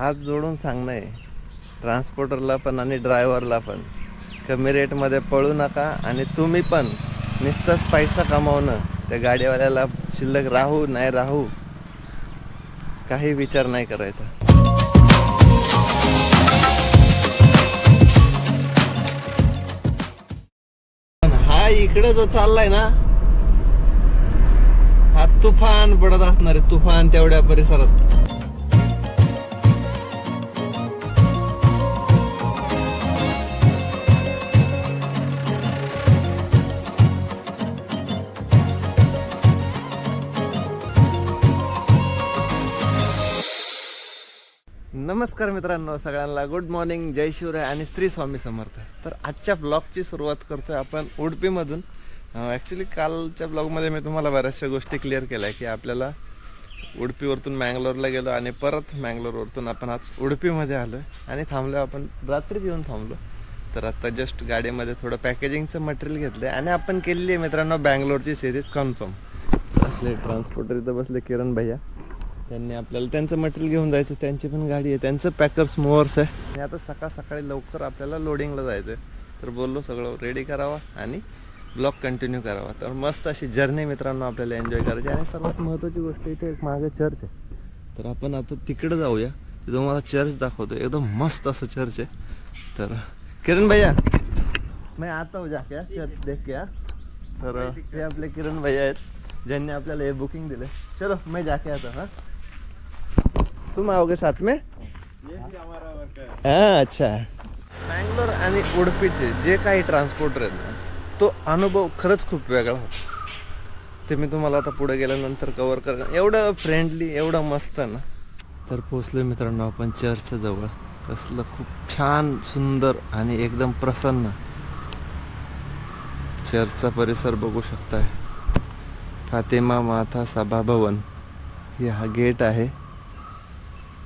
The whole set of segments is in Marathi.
हात जोडून सांगणं आहे ट्रान्सपोर्टरला पण आणि ड्रायव्हरला पण. कमी रेटमध्ये पळू नका आणि तुम्ही पण नुसतंच पैसा कमावणं. त्या गाडीवाल्याला शिल्लक राहू नाही राहू काही विचार नाही करायचा. पण हा इकडे जो चाललाय ना हा तुफान पडत असणार आहे तुफान तेवढ्या परिसरात. नमस्कार मित्रांनो सगळ्यांना गुड मॉर्निंग जय शिवराय आणि श्री स्वामी समर्थ. तर आजच्या ब्लॉगची सुरुवात करतोय आपण उडपीमधून. ॲक्च्युली कालच्या ब्लॉगमध्ये मी तुम्हाला बऱ्याचशा गोष्टी क्लिअर केल्या की आपल्याला उडपीवरतून मँगलोरला गेलो आणि परत मँगलोरवरतून आपण आज उडपीमध्ये आलो आणि थांबलो आपण रात्रीच येऊन थांबलो. तर आता जस्ट गाडीमध्ये थोडं पॅकेजिंगचं मटेरियल घेतलं आहे आणि आपण केलेली आहे मित्रांनो बँगलोरची सिरीज कन्फर्म बसले ट्रान्सपोर्टर इथं बसले किरण भैया. त्यांनी आपल्याला त्यांचं मटेरियल घेऊन जायचं त्यांची पण गाडी आहे त्यांचं पॅकर्स मोअर्स आहे. आणि आता सकाळ सकाळी लवकर आपल्याला लोडिंगला जायचं आहे तर बोललो सगळं रेडी करावा आणि ब्लॉग कंटिन्यू करावा. तर मस्त अशी जर्नी मित्रांनो आपल्याला एन्जॉय करायची. आणि सर्वात महत्त्वाची गोष्ट इथे एक मागे चर्च आहे. तर आपण आता तिकडे जाऊया. तिथं तुम्हाला चर्च दाखवतो एकदम मस्त असं चर्च आहे. तर किरण भैया मी आता हूँ. चर्च देख के तर हे आपले किरण भैया आहेत ज्यांनी आपल्याला हे बुकिंग दिलं चलो मी जाके आता हां. तुम आओगे साथ में? हा। अच्छा। बँगलोर आणि उडपीचे जे काही ट्रान्सपोर्टर आहेत ना तो अनुभव खरंच खूप वेगळा होता. ते मी तुम्हाला आता पुढे गेल्यानंतर कव्हर कर एवढं फ्रेंडली एवढं मस्त ना. तर पोचलो मित्रांनो आपण चर्चच्या जवळ. कसलं खूप छान सुंदर आणि एकदम प्रसन्न चर्चचा परिसर बघू शकताय. फातिमा माथा सभाभवन हे हा गेट आहे.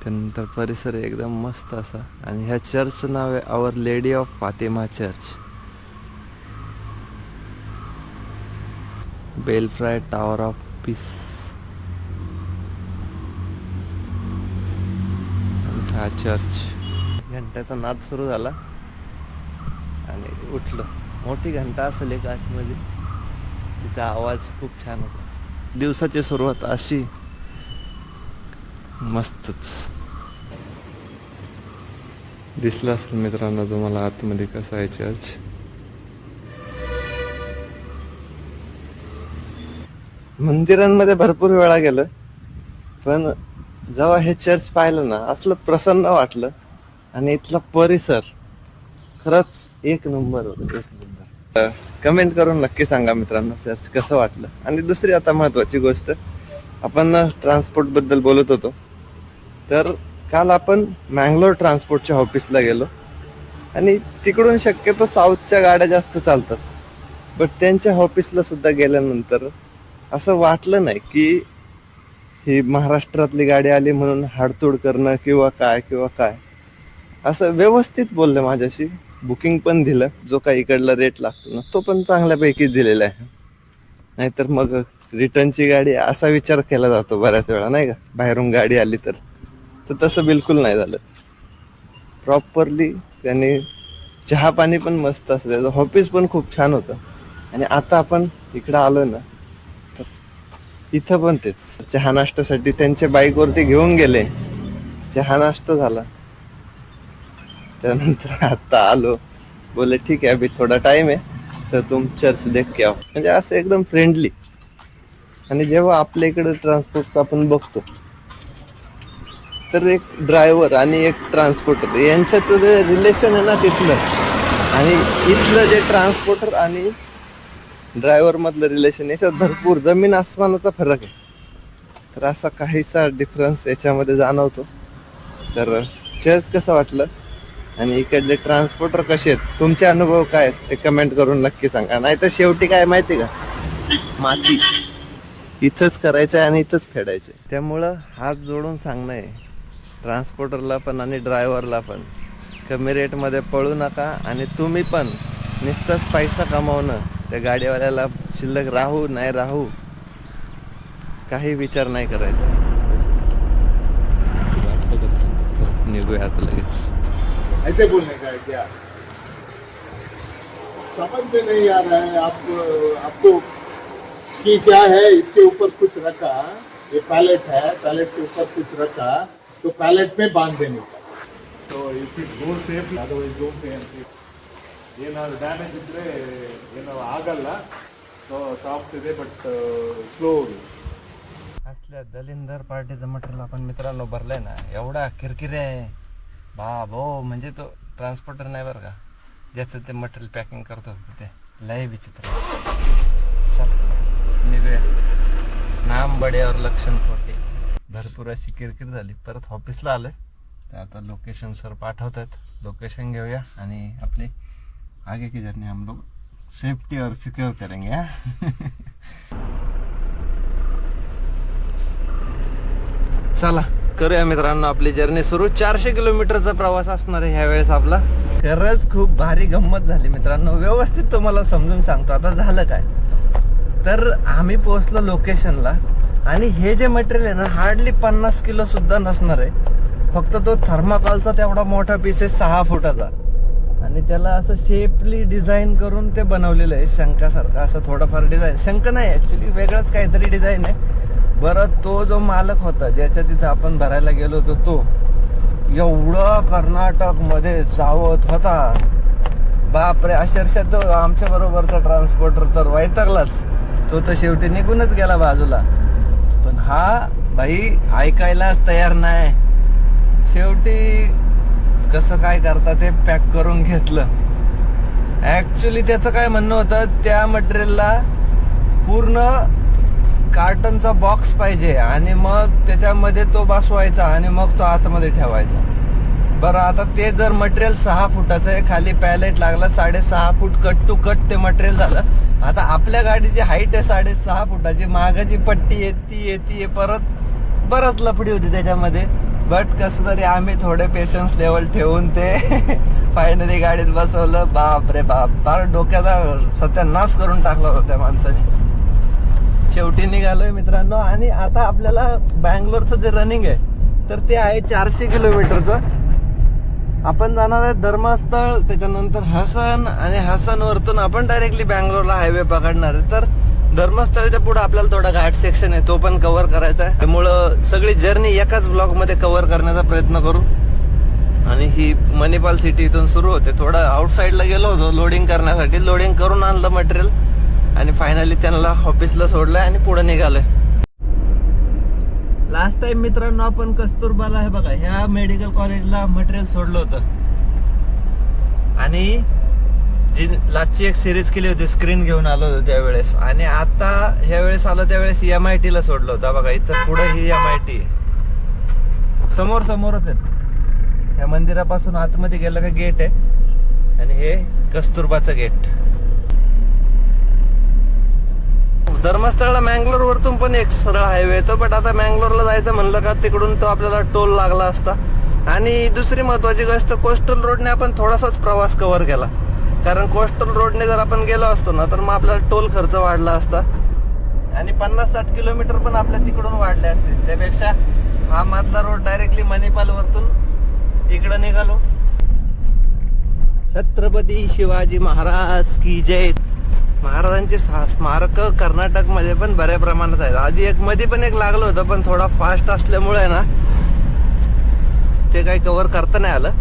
त्यानंतर परिसर एकदम मस्त असा. आणि ह्या चर्चचं नाव आहे our lady of Fatima church belfry tower of peace हा चर्च घंट्याचा नाद सुरू झाला. आणि उठलं. मोठी घंटा असेल एक आतमध्ये. तिचा आवाज खूप छान होता. दिवसाची सुरुवात अशी. मस्तच. दिसलं असेल मित्रांनो तुम्हाला आतमध्ये कसं आहे चर्च मंदिरांमध्ये भरपूर वेळा गेलं पण जेव्हा हे चर्च पाहिलं ना असलं प्रसन्न वाटलं. आणि इथला परिसर खरंच एक नंबर एक नंबर. कमेंट करून नक्की सांगा मित्रांनो चर्च कसं वाटलं? आणि दुसरी आता महत्वाची गोष्ट आपण ट्रान्सपोर्टबद्दल बोलत होतो. तर काल आपण मँगलोर ट्रान्सपोर्टच्या ऑफिसला गेलो. आणि तिकडून शक्यतो साऊथच्या गाड्या जास्त चालतात. बट त्यांच्या ऑफिसला सुद्धा गेल्यानंतर असं वाटलं नाही की ही महाराष्ट्रातली गाडी आली म्हणून हाडतोड करणं किंवा काय किंवा काय. असं व्यवस्थित बोललं माझ्याशी. बुकिंग पण दिलं. जो काही इकडला रेट लागतो ना तो पण चांगल्यापैकी दिलेला आहे. नाहीतर मग रिटर्नची गाडी असा विचार केला जातो बऱ्याच वेळा नाही का? बाहेरून गाडी आली तर. तर तसं बिलकुल नाही झालं. प्रॉपरली त्यांनी चहा पाणी पण मस्त असतं त्याचं हॉपीज पण खूप छान होतं. आणि आता आपण इकडं आलो ना तर इथं पण तेच. चहा नाश्त्यासाठी त्यांच्या बाईकवरती घेऊन गेले. चहा नाश्ता झाला. त्यानंतर आता आलो. बोले ठीक आहे अभी थोडा टाइम आहे. तर तुम चर्च देख के आओ. म्हणजे असं एकदम फ्रेंडली आणि जेव्हा आपल्या इकडे ट्रान्सपोर्टचं आपण बघतो तर एक ड्रायव्हर आणि एक ट्रान्सपोर्टर यांच्याचं जे रिलेशन आहे ना तिथलं. आणि इथलं जे ट्रान्सपोर्टर आणि ड्रायव्हरमधलं रिलेशन याच्यात भरपूर जमीन आसमानाचा फरक आहे. तर असा काहीसा डिफरन्स याच्यामध्ये जाणवतो. तर चर्च कसं वाटलं? आणि इकडले ट्रान्सपोर्टर कसे आहेत? तुमचे अनुभव काय आहेत? ते कमेंट करून नक्की सांगा. नाही तर शेवटी काय माहिती का? माती. इथंच करायचं आहे आणि इथंच फेडायचं आहे त्यामुळं हात जोडून सांगणं आहे. ट्रान्सपोर्टरला पण आणि ड्रायव्हरला पण. कमी रेटमध्ये पळू नका आणि तुम्ही पण नुसताच पैसा कमावणं. त्या गाडीवाल्याला शिल्लक राहू नाही राहू काही विचार नाही करायचा. निघूयात लगेच. ऐसे बोलने का क्या? समझ में नहीं आ रहा है आप आपको कि क्या है? इसके ऊपर कुछ रखा। ये पैलेट है पैलेट के ऊपर कुछ रखा। तो पैलेट पे बांध देने का तो if it go safe otherwise don't pay ಅಂತ ಏನಾದ್ರು ಡ್ಯಾಮೇಜ್ ಇದ್ರೆ ಏನೋ ಆಗಲ್ಲ ಸೊ ಸಾಫ್ಟ್ ಇದೆ ಬಟ್ ಸ್ಲೋ असल्या दलिंदर पार्टीचं मटेरियल आपण मित्रांनो भरलंय ना एवढा किरकिरे आहे बा भो म्हणजे तो ट्रान्सपोर्टर नाही बरं का ज्याचं ते मटेरियल पॅकिंग करत होतं ते लय विचित्र चल निघूया नाम बड्यावर लक्षण खोटे भरपूर अशी किरकिर झाली. परत ऑफिसला आलोय. तर आता लोकेशन सर पाठवत आहेत लोकेशन घेऊया आणि आपली आगे की जर्नी हम लोग सेफ्टी और सिक्योर करेंगे हा? चला करूया मित्रांनो आपली जर्नी सुरू. चारशे किलोमीटरचा प्रवास असणार आहे ह्या वेळेस आपला. खरंच खूप भारी गंमत झाली मित्रांनो. व्यवस्थित तुम्हाला समजून सांगतो. आता झालं काय? तर आम्ही पोहोचलो लोकेशनला आणि हे जे मटेरियल आहे ना हार्डली पन्नास किलो सुद्धा नसणार आहे. फक्त तो थर्माकॉलचा तेवढा मोठा पीस आहे सहा फुटाचा. आणि त्याला असं शेपली डिझाईन करून ते बनवलेलं आहे शंकासारखं. असं थोडंफार डिझाईन शंख नाही ऍक्च्युली वेगळंच काहीतरी डिझाईन आहे. बरं तो जो मालक होता ज्याच्या तिथं आपण भरायला गेलो होतो तो एवढा कर्नाटकमध्ये चावत होता. बापरे अक्षरशः तो आमच्या बरोबरचा ट्रान्सपोर्टर तर वैतागलाच. तो तर शेवटी निघूनच गेला बाजूला. पण हा भाई ऐकायलाच तयार नाही. शेवटी कसं काय करता ते पॅक करून घेतलं. ऍक्च्युली त्याचं काय म्हणणं होतं त्या मटेरियलला पूर्ण कार्टनचा बॉक्स पाहिजे आणि मग त्याच्यामध्ये तो बसवायचा आणि मग तो आतमध्ये ठेवायचा. बरं आता ते जर मटेरियल सहा फुटाचं आहे खाली पॅलेट लागला साडेसहा फूट कट टू कट ते मटेरियल झालं. आता आपल्या गाडीची हाईट आहे साडेसहा फुटाची मागाची पट्टी येते येते परत बरंच लफडी होती त्याच्यामध्ये. बट कसं तरी आम्ही थोडे पेशन्स लेवल ठेवून ते फायनली गाडीत बसवलं. बाप रे बाप. फार डोक्याचा सत्यानाश करून टाकला होता त्या माणसाने. शेवटी निघालोय मित्रांनो. आणि आता आपल्याला बँगलोरचं जे रनिंग आहे तर ते आहे चारशे किलोमीटरचं. आपण जाणार आहे धर्मस्थळ त्याच्यानंतर हसन आणि हसन वरतून आपण डायरेक्टली बँगलोरला हायवे पकडणार आहे. तर धर्मस्थळच्या पुढे आपल्याला थोडा घाट सेक्शन आहे तो पण कव्हर करायचा आहे. त्यामुळं सगळी जर्नी एकाच ब्लॉकमध्ये कव्हर करण्याचा प्रयत्न करू. आणि ही मणिपाल सिटी इथून सुरू होते. थोडं आउटसाईडला गेलो होतो लोडिंग करण्यासाठी. लोडिंग करून आणलं मटेरियल आणि फायनली त्यांना ऑफिसला सोडलं आणि पुढे निघालोय. लास्ट टाइम मित्रांनो आपण कस्तुरबाला आहे बघा ह्या मेडिकल कॉलेजला मटेरियल सोडलं होतं. आणि जी लास्टची एक सिरीज केली होती स्क्रीन घेऊन आलो होतो त्यावेळेस. आणि आता ह्या वेळेस आलो त्यावेळेस एम आय टी ला सोडलं होतं. बघा इथं पुढे ही एम आय टी समोर समोरच आहेत. ह्या मंदिरापासून आतमध्ये गेलं का गेट आहे. आणि हे कस्तुरबाचं गेट धर्मस्थळला मँगलोर वरतून पण एक सरळ हायवे येतो बट आता मँगलोरला जायचं म्हणलं का तिकडून तो आपल्याला टोल लागला असता. आणि दुसरी महत्वाची गोष्ट कोस्टल रोडने आपण थोडासाच प्रवास कव्हर केला. कारण कोस्टल रोडने जर आपण गेलो असतो ना तर मग आपल्याला टोल खर्च वाढला असता. आणि पन्नास साठ किलोमीटर पण आपल्या तिकडून वाढले असते. त्यापेक्षा हा मधला रोड डायरेक्टली मणिपाल वरतून इकडं निघालो. छत्रपती शिवाजी महाराज की जय. महाराजांची स्मारक कर्नाटकमध्ये पण बऱ्या प्रमाणात आहेत. आधी एक मध्ये पण एक लागलं होतं पण थोडा फास्ट असल्यामुळे ना ते काही कव्हर करता नाही आलं.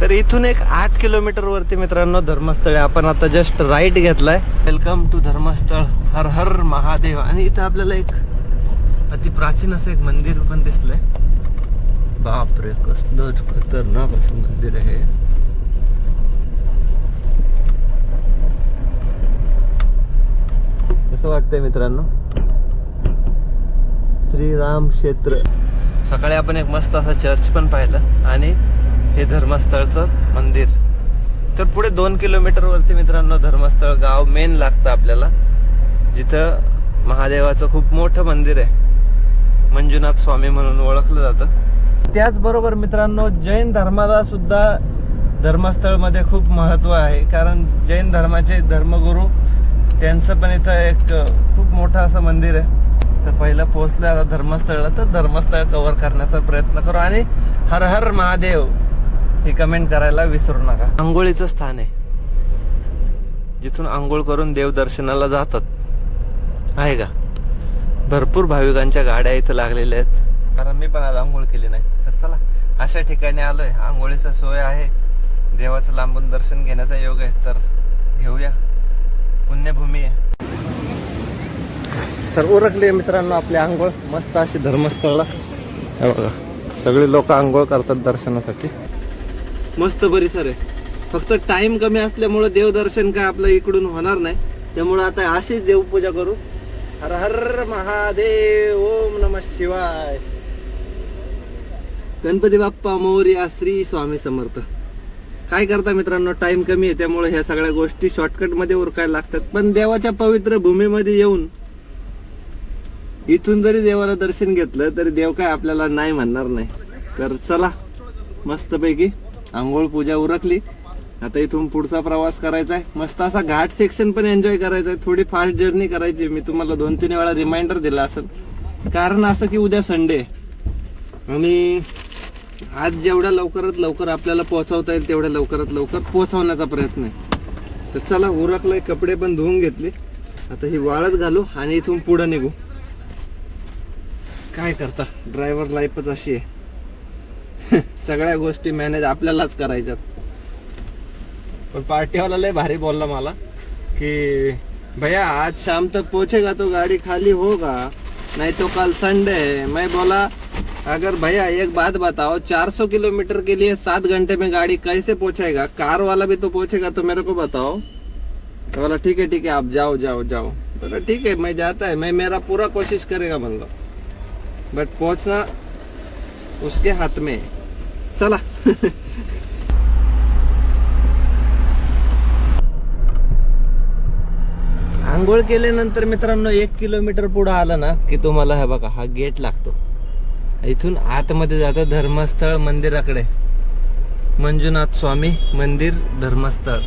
तर इथून एक आठ किलोमीटर वरती मित्रांनो धर्मस्थळ आहे. आपण आता जस्ट राईट घेतलाय. Welcome to Dharmasthala. हर हर महादेव. आणि इथं आपल्याला एक अति प्राचीन असं एक मंदिर पण दिसलंय. बापरे कसलं खतरनाक असं मंदिर आहे. कसं वाटतंय मित्रांनो? श्रीराम क्षेत्र. सकाळी आपण एक मस्त असा चर्च पण पाहिलं आणि हे धर्मस्थळचं मंदिर. तर पुढे दोन किलोमीटर वरती मित्रांनो धर्मस्थळ गाव मेन लागतं आपल्याला. जिथं महादेवाचं खूप मोठं मंदिर आहे. मंजुनाथ स्वामी म्हणून ओळखलं जातं. त्याचबरोबर मित्रांनो जैन धर्माला सुद्धा धर्मस्थळमध्ये खूप महत्त्व आहे. कारण जैन धर्माचे धर्मगुरू त्यांचं पण इथं एक खूप मोठं असं मंदिर आहे. तर पहिलं पोहोचलं आता धर्मस्थळला तर धर्मस्थळ कव्हर करण्याचा प्रयत्न करू आणि हर हर महादेव ही कमेंट करायला विसरू नका. आंघोळीचं स्थान आहे. जिथून आंघोळ करून देव दर्शनाला जातात. आहे का? भरपूर भाविकांच्या गाड्या इथं लागलेल्या आहेत. कारण मी पण आज आंघोळ केली नाही. तर चला अशा ठिकाणी आलोय. आंघोळीचं सोय आहे. देवाचं लांबून दर्शन घेण्याचा योग आहे तर घेऊया. पुण्यभूमी आहे. तर उरकले मित्रांनो आपली आंघोळ. मस्त अशी धर्मस्थळला बघा सगळे लोक आंघोळ करतात दर्शनासाठी. मस्त परिसर आहे. फक्त टाइम कमी असल्यामुळे देवदर्शन काय आपलं इकडून होणार नाही. त्यामुळे आता अशीच देवपूजा करू. हर हर महादेव ओम नम शिवाय. गणपती बाप्पा मोर्या श्री स्वामी समर्थ. काय करता मित्रांनो? टाइम कमी आहे त्यामुळे ह्या सगळ्या गोष्टी शॉर्टकटमध्ये उरकायला लागतात. पण देवाच्या पवित्र भूमीमध्ये येऊन इथून जरी देवाला दर्शन घेतलं तरी देव काय आपल्याला नाही म्हणणार नाही. तर चला मस्तपैकी आंघोळ पूजा उरकली. आता इथून पुढचा प्रवास करायचा आहे. मस्त असा घाट सेक्शन पण एन्जॉय करायचा आहे. थोडी फास्ट जर्नी करायची मी तुम्हाला दोन तीन वेळा रिमाइंडर दिला असेल. कारण असं की उद्या संडे आणि आज जेवढ्या लवकरात लवकर आपल्याला पोहोचवता येईल तेवढ्या लवकरात लवकर पोहोचवण्याचा प्रयत्न आहे. तर चला उरकलाय कपडे पण धुवून घेतले. आता ही वाळत घालू आणि इथून पुढे निघू. काय करता? ड्रायव्हर लाईफच अशी आहे. सगळ्या गोष्टी मॅनेज आपल्यालाच करायच्यात. पण पार्टीवाला लय भारी बोलला मला की भैया आज शाम तक पहुंचेगा तो गाड़ी खाली होगा? नहीं तो कल संडे आहे. मैं बोला अगर भैया एक बात बताओ 400 किलोमीटर के लिए सात घंटे में गाड़ी कैसे पहुंचेगा? कार वाला भी तो पहुंचेगा तो मेरे को बताओ। तो बोला ठीक है ठीक है आप जाओ जाओ जाओ। बोला ठीक है मैं जाता है मैं मेरा पूरा कोशिश करेगा मतलब बट पहुंचना उसके हाथ में है. चला। आंघोळ केल्यानंतर मित्रांनो एक किलोमीटर पुढे आलं ना की तुम्हाला हे बघा हा गेट लागतो. इथून आतमध्ये जातं धर्मस्थळ मंदिराकडे. मंजुनाथ स्वामी मंदिर धर्मस्थळ.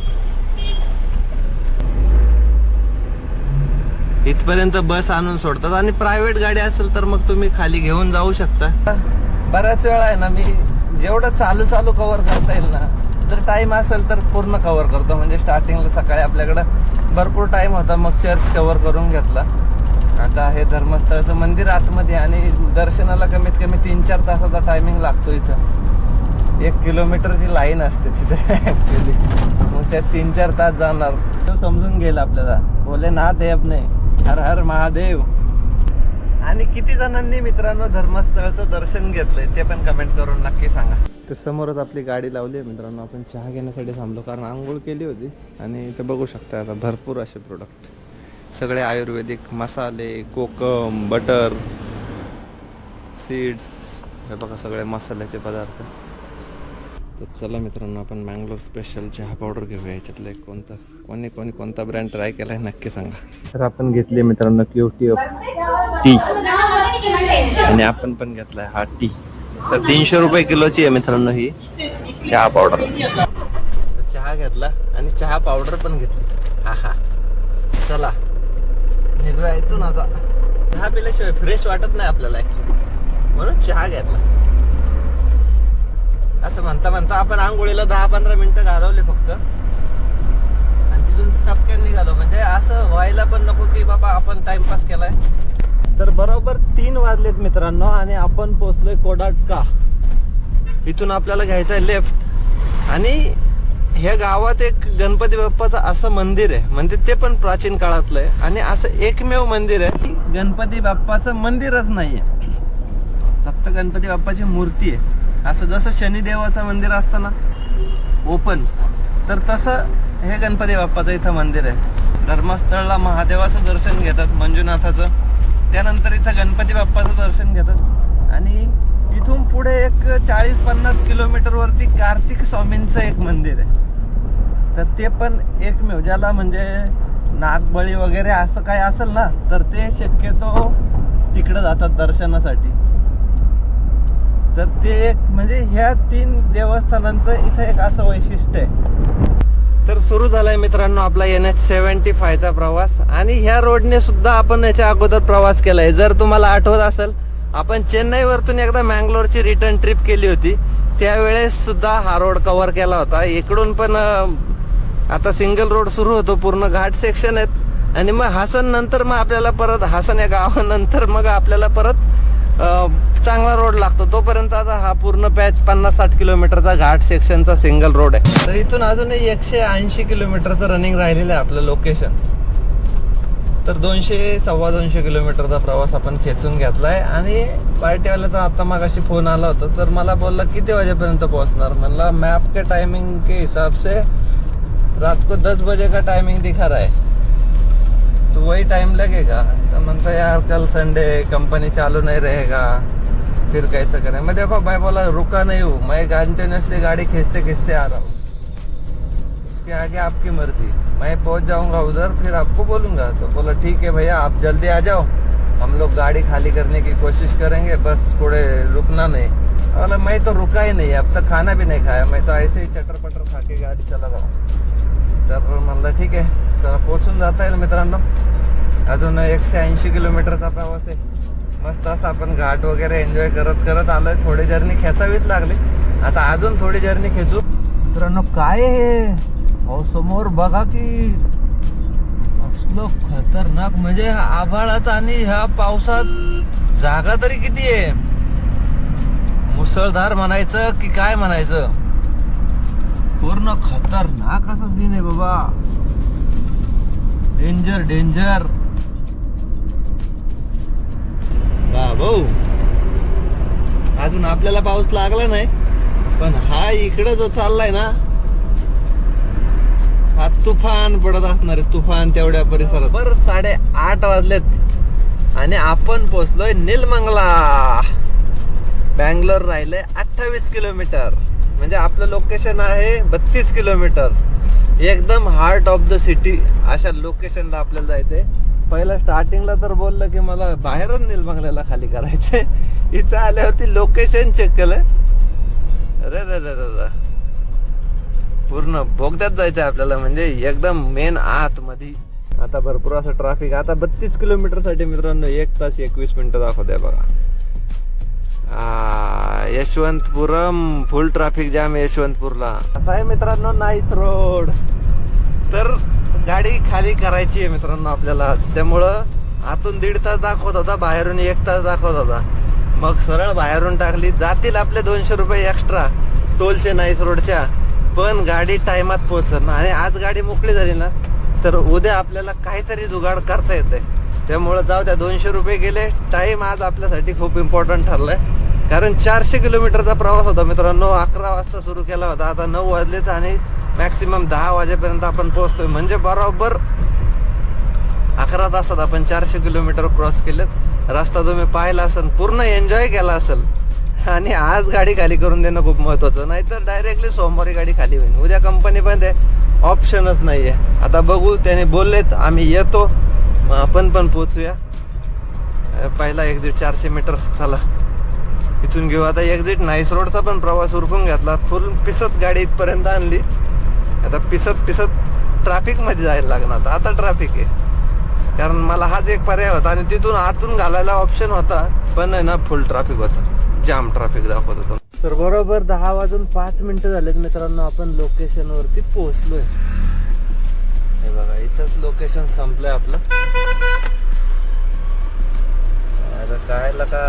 इथपर्यंत बस आणून सोडतात आणि प्रायव्हेट गाडी असेल तर मग तुम्ही खाली घेऊन जाऊ शकता. बऱ्याच वेळा आहे ना मी जेवढं चालू चालू कव्हर करता येईल ना जर टाइम असेल तर पूर्ण कव्हर करतो. म्हणजे स्टार्टिंगला सकाळी आपल्याकडं भरपूर टाइम होता मग चर्च कव्हर करून घेतला. आता हे धर्मस्थळचं मंदिर आतमध्ये आणि दर्शनाला कमीत कमी तीन चार तासाचा टायमिंग लागतो इथं. एक किलोमीटरची लाईन असते तिथे ऍक्च्युली मग त्यात तीन चार तास जाणार. तो समजून घेईल आपल्याला. बोले हे ते हर हर महादेव. आणि किती जणांनी मित्रांनो धर्मस्थळचं दर्शन घेतलंय ते पण कमेंट करून नक्की सांगा. तर समोरच आपली गाडी लावली आहे मित्रांनो. आपण चहा घेण्यासाठी थांबलो कारण आंघोळ केली होती. आणि इथं बघू शकता आता भरपूर असे प्रोडक्ट सगळे आयुर्वेदिक मसाले कोकम बटर सीड्स हे बघा सगळे मसाल्याचे पदार्थ. तर चला मित्रांनो आपण मँगलोर स्पेशल चहा पावडर घेऊया. याच्यातलं एक कोणतं कोणी कोणी कोणता ब्रँड ट्राय केलाय नक्की सांगा. तर आपण घेतली मित्रांनो क्यूटी ऑफ टी आणि आपण पण घेतलाय हा टी तर तीनशे रुपये किलोची आहे मित्रांनो ही चहा पावडर तर चहा घेतला आणि चहा पावडर पण घेतली. हा हा. चला. निघूया इथून आता. चहा पिल्याशिवाय फ्रेश वाटत नाही आपल्याला. म्हणून चहा घेतला. असं म्हणता म्हणता आपण आंघोळीला दहा पंधरा मिनिटं घालवले फक्त. आणि तिथून टपक्यात निघालो. म्हणजे असं व्हायला पण नको की बाबा आपण टाइमपास केलाय. तर बरोबर तीन वाजलेत मित्रांनो आणि आपण पोहोचलोय कोडाटका. इथून आपल्याला घ्यायचं आहे लेफ्ट आणि ह्या गावात एक गणपती बाप्पाचं असं मंदिर आहे. म्हणजे ते पण प्राचीन काळातलं आहे. आणि असं एकमेव मंदिर आहे. गणपती बाप्पाचं मंदिरच नाहीये. फक्त गणपती बाप्पाची मूर्ती आहे. असं जसं शनिदेवाचं मंदिर असतं ना ओपन तर तसं हे गणपती बाप्पाचं इथं मंदिर आहे. धर्मस्थळला महादेवाचं दर्शन घेतात मंजुनाथाचं. त्यानंतर इथं गणपती बाप्पाचं दर्शन घेतात. आणि इथून पुढे एक चाळीस पन्नास किलोमीटर वरती कार्तिक स्वामींचं एक मंदिर आहे. तर ते पण एकमेव ज्याला म्हणजे नागबळी वगैरे असं काय असेल ना तर ते शक्यतो तिकडे जातात दर्शनासाठी. तर ते एक म्हणजे ह्या तीन देवस्थानांचं इथं एक असं वैशिष्ट्य आहे. तर सुरू झालाय मित्रांनो आपला एन एच सेव्हन्टी फायचा प्रवास. आणि ह्या रोडने सुद्धा आपण याच्या अगोदर प्रवास केलाय. जर तुम्हाला आठवत असेल आपण चेन्नईवरतून एकदा मँगलोरची रिटर्न ट्रिप केली होती. त्यावेळेस सुद्धा हा रोड कव्हर केला होता. इकडून पण आता सिंगल रोड सुरू होतो. पूर्ण घाट सेक्शन आहेत. आणि मग हासन नंतर मग आपल्याला परत हासन या गावानंतर मग आपल्याला परत चांगला रोड लागतो. तोपर्यंत आता हा पूर्ण पॅच पन्नास साठ किलोमीटरचा घाट सेक्शनचा सिंगल रोड आहे. तर इथून अजूनही एकशे ऐंशी किलोमीटरचं रनिंग राहिलेलं आहे आपलं लोकेशन तर दोनशे सव्वा दोनशे किलोमीटरचा प्रवास आपण खेचून घेतलाय. आणि पार्टीवाल्याचा आता मागाशी फोन आला होता तर मला बोलला किती वाजेपर्यंत पोहोचणार? म्हणला मॅप के टाइमिंग के हिसाब से रात को दस बजे का टाइमिंग दिखा रहा है. तो वही टाइम लगेगा. तो म्हणता यार कल संडे कंपनी चालू नहीं रहेगा फिर कैसे करें? मैं देखो भाई बोला रुका नहीं हूँ मैं कंटिन्यूसली गाड़ी खींचते खींचते आ रहा हूँ. उसके आगे आपकी मर्जी। मैं पहुंच जाऊंगा उधर फिर आपको बोलूंगा। तो बोला ठीक है भैया आप जल्दी आ जाओ। हम लोग गाड़ी खाली करने की कोशिश करेंगे बस थोड़े रुकना नहीं। बोला मैं तो रुका ही नहीं अब तक खाना भी नहीं खाया। मैं तो ऐसे ही चटर पटर खा के गाडी चला जाऊ तर म्हणलं ठीक आहे चला पोचून जाता येईल मित्रांनो। अजून एकशे ऐंशी किलोमीटरचा प्रवास आहे। मस्त असं आपण घाट वगैरे एन्जॉय करत करत आलोय. थोडी जर्नी खेचावीच लागली. आता अजून थोडी जर्नी खेचू. मित्रांनो काय हे? अहो समोर बघा की असलं खतरनाक म्हणजे आभाळात आणि ह्या पावसात जागा तरी किती आहे? मुसळधार म्हणायचं की काय म्हणायचं? पूर्ण खतरनाक असं सीन आहे बाबा. डेंजर डेंजर भाऊ अजून आपल्याला पाऊस लागला नाही पण हा इकडे जो चाललाय ना हा तुफान पडत असणार आहे. तुफान तेवढ्या परिसरात. बर साडे आठ वाजलेत. आणि आपण पोचलोय निलमंगला. बँगलोर राहिलंय अठ्ठावीस किलोमीटर. म्हणजे आपलं लोकेशन आहे बत्तीस किलोमीटर. एकदम हार्ट ऑफ द सिटी अशा लोकेशनला आपल्याला जायचंय. पहिलं स्टार्टिंगला तर बोललं की मला बाहेरच निलमंगल्याला खाली करायचंय. इथं आल्यावरती लोकेशन चेक केलं रे रे रे रे. पूर्ण बोगद्यात जायचंय आपल्याला म्हणजे एकदम मेन आत मध्ये आता भरपूर असं ट्रॅफिक आता बत्तीस किलोमीटरसाठी मित्रांनो एक तास एकवीस मिनिटं दाखवते बघा. यशवंतपुरम फुल ट्रॅफिक जाम आहे यशवंतपूरला. असा आहे मित्रांनो नाईस रोड तर गाडी खाली करायची आहे मित्रांनो आपल्याला आज. त्यामुळं आतून दीड तास दाखवत होता बाहेरून एक तास दाखवत होता. मग सरळ बाहेरून टाकली. जातील आपले दोनशे रुपये एक्स्ट्रा टोलचे नाईस रोडच्या पण गाडी टायमात पोहोचत ना. आणि आज गाडी मोकळी झाली ना तर उद्या आपल्याला काहीतरी जुगाड करता येते त्यामुळं जाऊ द्या दोनशे रुपये गेले. टाइम आज आपल्यासाठी खूप इम्पॉर्टंट ठरलाय. कारण चारशे किलोमीटरचा प्रवास होता मित्रांनो. अकरा वाजता सुरू केला होता. आता नऊ वाजलेच आणि मॅक्सिमम दहा वाजेपर्यंत आपण पोहोचतोय. म्हणजे बरोबर अकरा तासात आपण चारशे किलोमीटर क्रॉस केलेत. रस्ता तुम्ही पाहिला असेल पूर्ण एन्जॉय केला असेल. आणि आज गाडी खाली करून देणं खूप महत्वाचं. नाहीतर डायरेक्टली सोमवारी गाडी खाली होईल. उद्या कंपनी पण आहे ऑप्शनच नाही आहे आता बघू त्याने बोललेत आम्ही येतो. आपण पण पोचूया पहिला एक्झिट चारशे मीटर चला. इथून घेऊ. आता एक्झिट नाईस रोडचा पण प्रवास उरकून घेतला. फुल पिसत गाडी इथपर्यंत आणली. आता पिसत पिसत ट्रॅफिकमध्ये जायला लागणार. आता ट्रॅफिक आहे. कारण मला हाच एक पर्याय होता. आणि तिथून आतून घालायला ऑप्शन होता. पण आहे ना फुल ट्रॅफिक होता. जाम ट्रॅफिक दाखवत होतं. तर बरोबर दहा वाजून पाच मिनिटं झालेत मित्रांनो आपण लोकेशन वरती पोहोचलोय. हे बघा इथंच लोकेशन संपलंय आपलं. अरे काय लका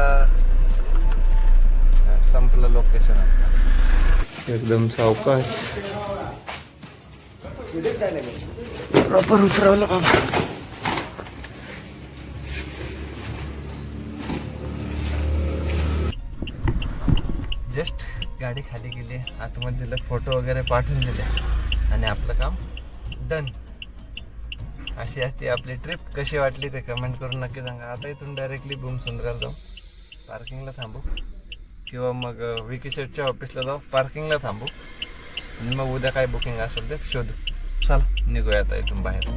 संपलं लोकेशन एकदम सावकाश प्रॉपर उतरवलं बाबा जस्ट गाडी खाली गेली आतमध्ये दिलं फोटो वगैरे पाठवून दिले. आणि आपलं काम डन अशी असते आपली ट्रिप कशी वाटली ते कमेंट करून नक्की सांगा. आता इथून डायरेक्टली बूम सुंदराला जाऊ पार्किंगला थांबू. किंवा मग विकी शेटच्या ऑफिसला जाऊ. पार्किंगला थांबू. आणि मग उद्या काय बुकिंग असेल ते शोधू. चला निघूया आता इथून बाहेर.